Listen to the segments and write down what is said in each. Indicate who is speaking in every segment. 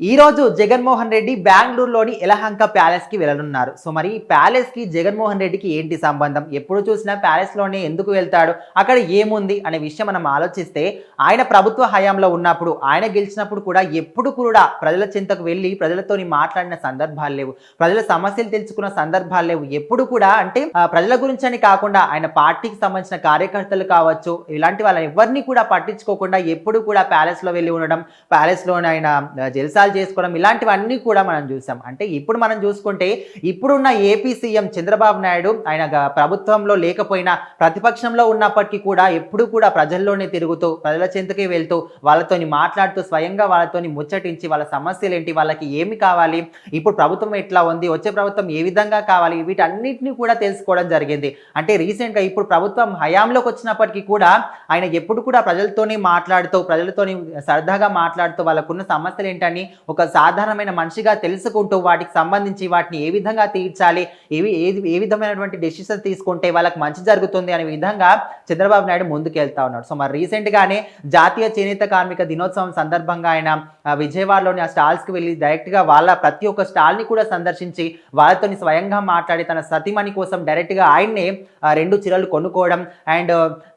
Speaker 1: ఈ రోజు జగన్మోహన్ రెడ్డి బెంగళూరులోని ఎలహంక ప్యాలెస్కి వెళ్ళనున్నారు. సో మరి ఈ ప్యాలెస్కి జగన్మోహన్ రెడ్డికి ఏంటి సంబంధం? ఎప్పుడు చూసినా ప్యాలెస్లోనే ఎందుకు వెళ్తాడు? అక్కడ ఏముంది? అనే విషయం మనం ఆలోచిస్తే ఆయన ప్రభుత్వ హయాంలో ఉన్నప్పుడు ఆయన గెలిచినప్పుడు కూడా ఎప్పుడు కూడా ప్రజల చింతకు వెళ్ళి ప్రజలతోని మాట్లాడిన సందర్భాలు లేవు. ప్రజల సమస్యలు తెలుసుకున్న సందర్భాలు లేవు. ఎప్పుడు కూడా అంటే ప్రజల గురించి అని కాకుండా ఆయన పార్టీకి సంబంధించిన కార్యకర్తలు కావచ్చు ఇలాంటి వాళ్ళని ఎవరిని కూడా పట్టించుకోకుండా ఎప్పుడు కూడా ప్యాలెస్లో వెళ్ళి ఉండడం ప్యాలెస్లోని ఆయన ఆ, జల్సాలు చేసుకోవడం ఇలాంటివన్నీ కూడా మనం చూసాం. అంటే ఇప్పుడు మనం చూసుకుంటే ఇప్పుడున్న ఏపీ సీఎం చంద్రబాబు నాయుడు ఆయన ప్రభుత్వంలో లేకపోయినా ప్రతిపక్షంలో ఉన్నప్పటికీ కూడా ఎప్పుడు కూడా ప్రజల్లోనే తిరుగుతూ ప్రజల చెంతకే వెళ్తూ వాళ్ళతోని మాట్లాడుతూ స్వయంగా వాళ్ళతోని ముచ్చటించి వాళ్ళ సమస్యలు ఏంటి వాళ్ళకి ఏమి కావాలి ఇప్పుడు ప్రభుత్వం ఎట్లా ఉంది వచ్చే ప్రభుత్వం ఏ విధంగా కావాలి వీటన్నిటిని కూడా తెలుసుకోవడం జరిగింది. అంటే రీసెంట్గా ఇప్పుడు ప్రభుత్వం హయాంలోకి వచ్చినప్పటికీ కూడా ఆయన ఎప్పుడు కూడా ప్రజలతోనే మాట్లాడుతూ ప్రజలతోని సరదాగా మాట్లాడుతూ వాళ్ళకున్న సమస్యలు ఏంటని ఒక సాధారణమైన మనిషిగా తెలుసుకుంటూ వాటికి సంబంధించి వాటిని ఏ విధంగా తీర్చాలి? ఏవి ఏది ఏ విధమైనటువంటి డెసిషన్ తీసుకుంటే వాళ్ళకి మంచి జరుగుతుంది అనే విధంగా చంద్రబాబు నాయుడు ముందుకు వెళ్తా ఉన్నాడు. సో మరి రీసెంట్ గానే జాతీయ చేనేత కార్మిక దినోత్సవం సందర్భంగా ఆయన విజయవాడలోని ఆ స్టాల్స్కి వెళ్ళి డైరెక్ట్గా వాళ్ళ ప్రతి ఒక్క స్టాల్ని కూడా సందర్శించి వాళ్ళతోని స్వయంగా మాట్లాడి తన సతీమణి కోసం డైరెక్ట్గా ఆయన్నే రెండు చీరలు కొనుక్కోవడం అండ్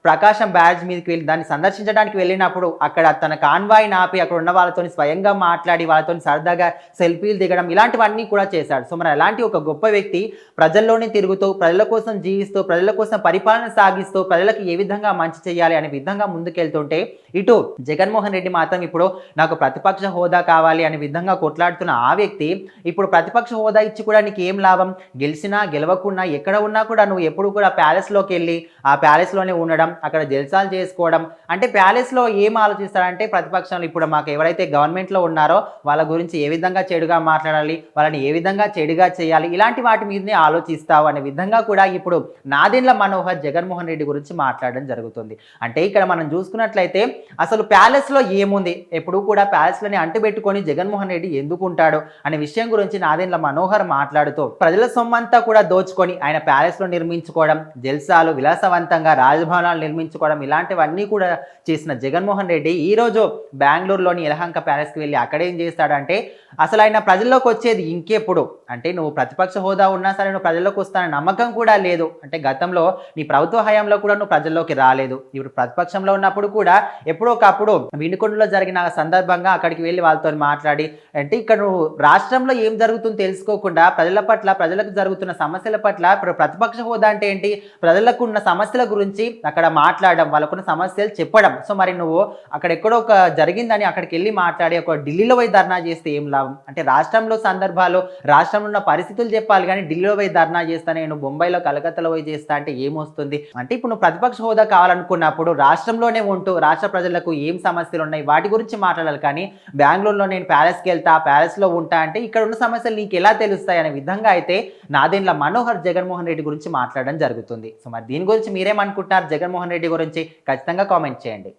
Speaker 1: ప్రకాశం బ్యారేజ్ మీదకి వెళ్ళి దాన్ని సందర్శించడానికి వెళ్ళినప్పుడు అక్కడ తన కాన్వాయ్ ఆపి అక్కడ ఉన్న వాళ్ళతో స్వయంగా మాట్లాడి వాళ్ళతో సరదాగా సెల్ఫీలు దిగడం ఇలాంటివన్నీ కూడా చేశాడు. సో మరి అలాంటి ఒక గొప్ప వ్యక్తి ప్రజల్లోనే తిరుగుతూ ప్రజల కోసం జీవిస్తూ ప్రజల కోసం పరిపాలన సాగిస్తూ ప్రజలకు ఏ విధంగా మంచి చేయాలి అనే విధంగా ముందుకెళ్తుంటే ఇటు జగన్మోహన్ రెడ్డి మాత్రం ఇప్పుడు నాకు ప్రతిపక్ష హోదా కావాలి అనే విధంగా కొట్లాడుతున్న ఆ వ్యక్తి ఇప్పుడు ప్రతిపక్ష హోదా ఇచ్చి కూడా నీకు ఏం లాభం? గెలిచినా గెలవకున్నా ఎక్కడ ఉన్నా కూడా నువ్వు ఎప్పుడు కూడా ప్యాలెస్లోకి వెళ్ళి ఆ ప్యాలెస్లోనే ఉండడం అక్కడ జల్సాలు చేసుకోవడం. అంటే ప్యాలెస్లో ఏం ఆలోచిస్తారంటే ప్రతిపక్షంలో ఇప్పుడు మాకు ఎవరైతే గవర్నమెంట్లో ఉన్నారో వాళ్ళ గురించి ఏ విధంగా చెడుగా మాట్లాడాలి వాళ్ళని ఏ విధంగా చెడుగా చేయాలి ఇలాంటి వాటి మీదనే ఆలోచిస్తావు అనే విధంగా కూడా ఇప్పుడు నాదెండ్ల మనోహర్ జగన్మోహన్ రెడ్డి గురించి మాట్లాడడం జరుగుతుంది. అంటే ఇక్కడ మనం చూసుకున్నట్లయితే అసలు ప్యాలెస్లో ఏముంది? ఎప్పుడు కూడా ప్యాలెస్లని అంటుపెట్టుకొని జగన్మోహన్ రెడ్డి ఎందుకు ఉంటాడు అనే విషయం గురించి నాదెండ్ల మనోహర్ మాట్లాడుతూ ప్రజల సొమ్మంతా కూడా దోచుకొని ఆయన ప్యాలెస్లో నిర్మించుకోవడం జల్సాలు విలాసవంతంగా రాజభవనాలు నిర్మించుకోవడం ఇలాంటివన్నీ కూడా చేసిన జగన్మోహన్ రెడ్డి ఈరోజు బెంగళూరులోని యలహంక ప్యాలెస్కి వెళ్ళి అక్కడేం చేసి చేస్తాడంటే అసలు ఆయన ప్రజల్లోకి వచ్చేది ఇంకెప్పుడు? అంటే నువ్వు ప్రతిపక్ష హోదా ఉన్నా సరే నువ్వు ప్రజల్లోకి వస్తానని నమ్మకం కూడా లేదు. అంటే గతంలో నీ ప్రభుత్వ హయాంలో కూడా నువ్వు ప్రజల్లోకి రాలేదు. ఇప్పుడు ప్రతిపక్షంలో ఉన్నప్పుడు కూడా ఎప్పుడో ఒకప్పుడు వినుకొండలో జరిగిన సందర్భంగా అక్కడికి వెళ్ళి వాళ్ళతో మాట్లాడి అంటే ఇక్కడ నువ్వు రాష్ట్రంలో ఏం జరుగుతుందో తెలుసుకోకుండా ప్రజల పట్ల ప్రజలకు జరుగుతున్న సమస్యల పట్ల ఇప్పుడు ప్రతిపక్ష హోదా అంటే ఏంటి? ప్రజలకు ఉన్న సమస్యల గురించి అక్కడ మాట్లాడడం వాళ్ళకున్న సమస్యలు చెప్పడం. సో మరి నువ్వు అక్కడ ఎక్కడో ఒక జరిగిందని అక్కడికి వెళ్ళి మాట్లాడి ఒక ఢిల్లీలో పోయి ధర్నా చేస్తే ఏం లాభం? అంటే రాష్ట్రంలో సందర్భాల్లో రాష్ట్రంలో ఉన్న పరిస్థితులు చెప్పాలి కానీ ఢిల్లీలో పోయి ధర్నా చేస్తా నేను బొంబాయిలో కలకత్తాలో పోయి చేస్తా అంటే ఏమొస్తుంది అంటే ఇప్పుడు నువ్వు ప్రతిపక్ష హోదా కావాలనుకున్నప్పుడు రాష్ట్రంలోనే ఉంటూ రాష్ట్ర ప్రజలకు ఏం సమస్యలు ఉన్నాయి? వాటి గురించి మాట్లాడాలి కానీ బెంగళూరులో నేను ప్యాలెస్కి వెళ్తా ప్యాలెస్లో ఉంటా అంటే ఇక్కడ ఉన్న సమస్యలు నీకు ఎలా తెలుస్తాయి అనే విధంగా అయితే నాదేండ్ల మనోహర్ జగన్మోహన్ రెడ్డి గురించి మాట్లాడడం జరుగుతుంది. సో మరి దీని గురించి మీరేమనుకుంటున్నారు? జగన్మోహన్ రెడ్డి గురించి ఖచ్చితంగా కామెంట్ చేయండి.